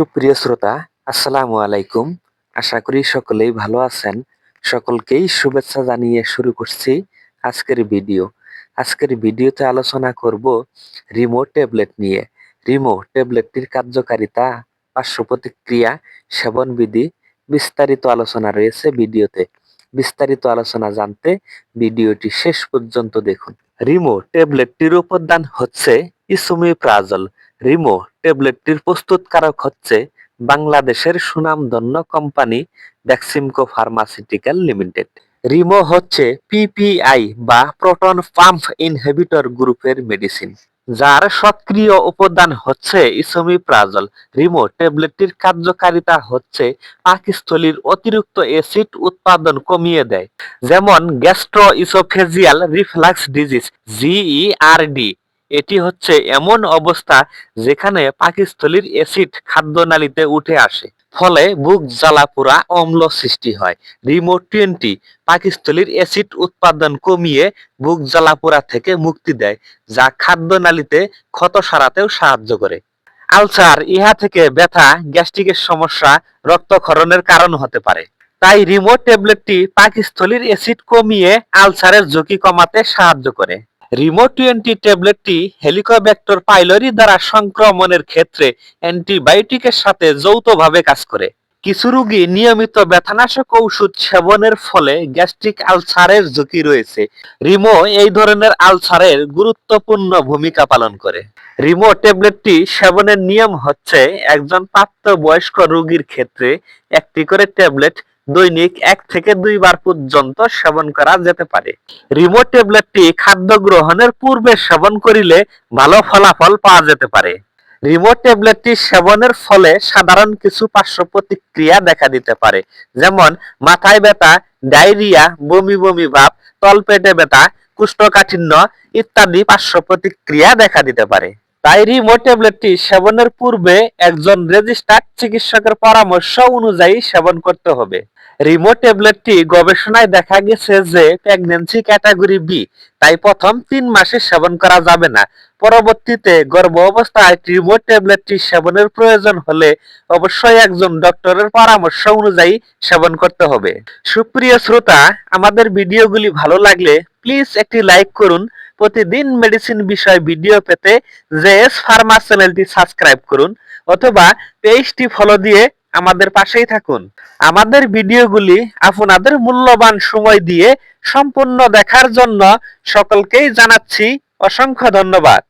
সুপ্রিয় শ্রোতা, আসসালামু আলাইকুম। আশা করি সকলেই ভালো আছেন। সকলকেই শুভেচ্ছা জানিয়ে শুরু করছি আজকের ভিডিও। আজকের ভিডিওতে আলোচনা করব রিমো ট্যাবলেট নিয়ে। রিমো ট্যাবলেটটির কার্যকারিতা, পার্শ্ব প্রতিক্রিয়া, সেবনবিধি বিস্তারিত আলোচনা রয়েছে ভিডিওতে। বিস্তারিত আলোচনা জানতে ভিডিওটি শেষ পর্যন্ত দেখুন। রিমো ট্যাবলেটটির উপাদান হচ্ছে ইসোমিপ্রাজল রিমো ট্যাবলেটটির প্রস্তুতকারক হচ্ছে বাংলাদেশের সুনামধন্য company Beximco pharmaceutical limited. Rimo হচ্ছে পিপিআই বা প্রোটন পাম্প ইনহিবিটর গ্রুপের মেডিসিন। যার সক্রিয় উপাদান হচ্ছে ইসমি প্রাজল রিমো ট্যাবলেটটির কার্যকারিতা হচ্ছে পাকস্থলীর অতিরিক্ত অ্যাসিড উৎপাদন কমিয়ে দেয়, যেমন gastro oesophageal reflux disease, GERD. এটি হচ্ছে এমন অবস্থা যেখানে পাকস্থলীর অ্যাসিড খাদ্যনালীতে উঠে আসে। ফলে বুক জ্বালা অম্ল সৃষ্টি হয়। রিমো টোয়েন্টি পাকস্থলীর অ্যাসিড উৎপাদন কমিয়ে বুক জ্বালা থেকে মুক্তি দেয়, যা খাদ্যনালীতে ক্ষত সারাতেও সাহায্য করে। আলসার, ইহা থেকে ব্যথা, গ্যাস্ট্রিকের সমস্যা, রক্তক্ষরণের কারণ হতে পারে। তাই রিমো ট্যাবলেটটি পাকস্থলীর অ্যাসিড কমিয়ে আলসারের ঝুঁকি কমাতে সাহায্য করে। রিমো টোয়েন্টি ট্যাবলেটটি হেলিকোব্যাক্টর পাইলরি দ্বারা সংক্রমণের ক্ষেত্রে অ্যান্টিবায়োটিকের সাথে যৌথভাবে কাজ করে। কিছু রোগী নিয়মিত ব্যথানাশক ঔষধ সেবনের ফলে গ্যাস্ট্রিক আলসারের ঝুঁকি রয়েছে। রিমো এই ধরনের আলসারের গুরুত্বপূর্ণ ভূমিকা পালন করে। রিমো ট্যাবলেটটি সেবনের নিয়ম হচ্ছে একজন প্রাপ্তবয়স্ক রোগীর ক্ষেত্রে একটি করে ট্যাবলেট দৈনিক এক থেকে দুইবার পর্যন্ত সেবন করা যেতে পারে। রিমো ট্যাবলেটটি খাদ্য গ্রহণের পূর্বে সেবন করিলে ভালো ফলাফল পাওয়া যেতে পারে। রিমো ট্যাবলেটটি সেবনের ফলে সাধারণ কিছু পার্শ্ব প্রতিক্রিয়া দেখা দিতে পারে, যেমন মাথায় ব্যথা, ডায়রিয়া, বমি বমি ভাব, তলপেটে ব্যথা, কুষ্ঠকাঠিন্য ইত্যাদি পার্শ্ব প্রতিক্রিয়া দেখা দিতে পারে। তাই রিমো ট্যাবলেটটি সেবনের পূর্বে একজন রেজিস্টার্ড চিকিৎসকের পরামর্শ অনুযায়ী সেবন করতে হবে। রিমো ট্যাবলেটটি গবেষণায় দেখা গেছে যে প্রেগন্যান্সি ক্যাটাগরি বি, তাই প্রথম তিন মাসে সেবন করা যাবে না। পরবর্তীতে গর্ভ অবস্থায় রিমো ট্যাবলেটটি সেবনের প্রয়োজন হলে অবশ্যই একজন ডক্টরের পরামর্শ অনুযায়ী সেবন করতে হবে। সুপ্রিয় শ্রোতা, আমাদের ভিডিওগুলি ভালো লাগলে প্লিজ একটি লাইক করুন। প্রতিদিন মেডিসিন বিষয় ভিডিও পেতে জেএস ফার্মা চ্যানেলটি সাবস্ক্রাইব করুন অথবা পেজটি ফলো দিয়ে আমাদের পাশেই থাকুন। আমাদের ভিডিওগুলি আপনাদের মূল্যবান সময় দিয়ে সম্পূর্ণ দেখার জন্য সকলকেই জানাচ্ছি অসংখ্য ধন্যবাদ।